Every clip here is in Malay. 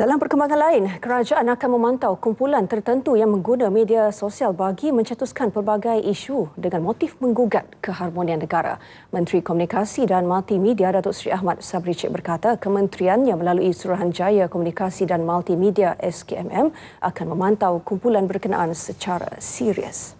Dalam perkembangan lain, kerajaan akan memantau kumpulan tertentu yang mengguna media sosial bagi mencetuskan pelbagai isu dengan motif menggugat keharmonian negara. Menteri Komunikasi dan Multimedia Datuk Seri Ahmad Sabri Cik berkata kementeriannya melalui Suruhanjaya Komunikasi dan Multimedia SKMM akan memantau kumpulan berkenaan secara serius.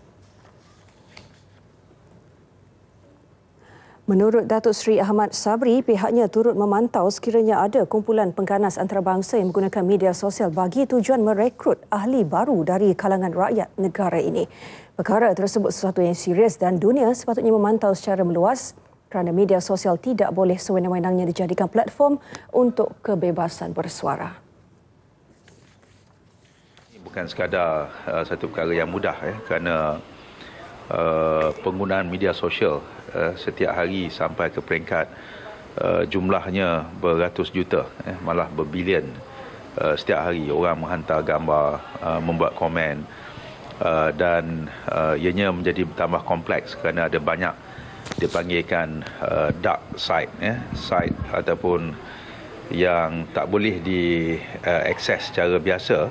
Menurut Datuk Seri Ahmad Sabri, pihaknya turut memantau sekiranya ada kumpulan pengganas antarabangsa yang menggunakan media sosial bagi tujuan merekrut ahli baru dari kalangan rakyat negara ini. Perkara tersebut sesuatu yang serius dan dunia sepatutnya memantau secara meluas kerana media sosial tidak boleh sewenang-wenangnya dijadikan platform untuk kebebasan bersuara. Bukan sekadar uh, satu perkara yang mudah ya, kerana uh, penggunaan media sosial uh, setiap hari sampai ke peringkat uh, jumlahnya beratus juta eh, malah berbilion uh, setiap hari. Orang menghantar gambar uh, membuat komen uh, dan uh, ianya menjadi tambah kompleks kerana ada banyak dipanggilkan uh, dark side eh, side ataupun yang tak boleh diakses uh, secara biasa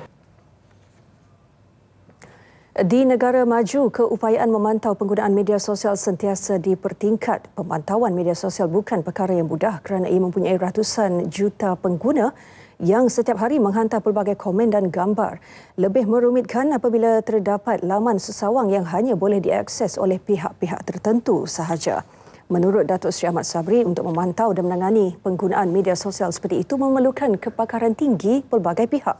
di negara maju, keupayaan memantau penggunaan media sosial sentiasa dipertingkat. Pemantauan media sosial bukan perkara yang mudah kerana ia mempunyai ratusan juta pengguna yang setiap hari menghantar pelbagai komen dan gambar. Lebih merumitkan apabila terdapat laman sesawang yang hanya boleh diakses oleh pihak-pihak tertentu sahaja. Menurut Datuk Seri Ahmad Sabri, untuk memantau dan menangani penggunaan media sosial seperti itu memerlukan kepakaran tinggi pelbagai pihak.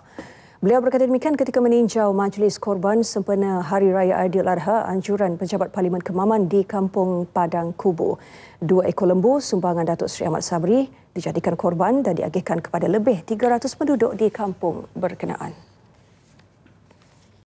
Beliau berkata demikian ketika meninjau majlis korban sempena Hari Raya Aidiladha anjuran Pejabat Parlimen Kemaman di Kampung Padang Kubu. Dua ekor lembu sumbangan Datuk Seri Ahmad Sabri dijadikan korban dan diagihkan kepada lebih 300 penduduk di kampung berkenaan.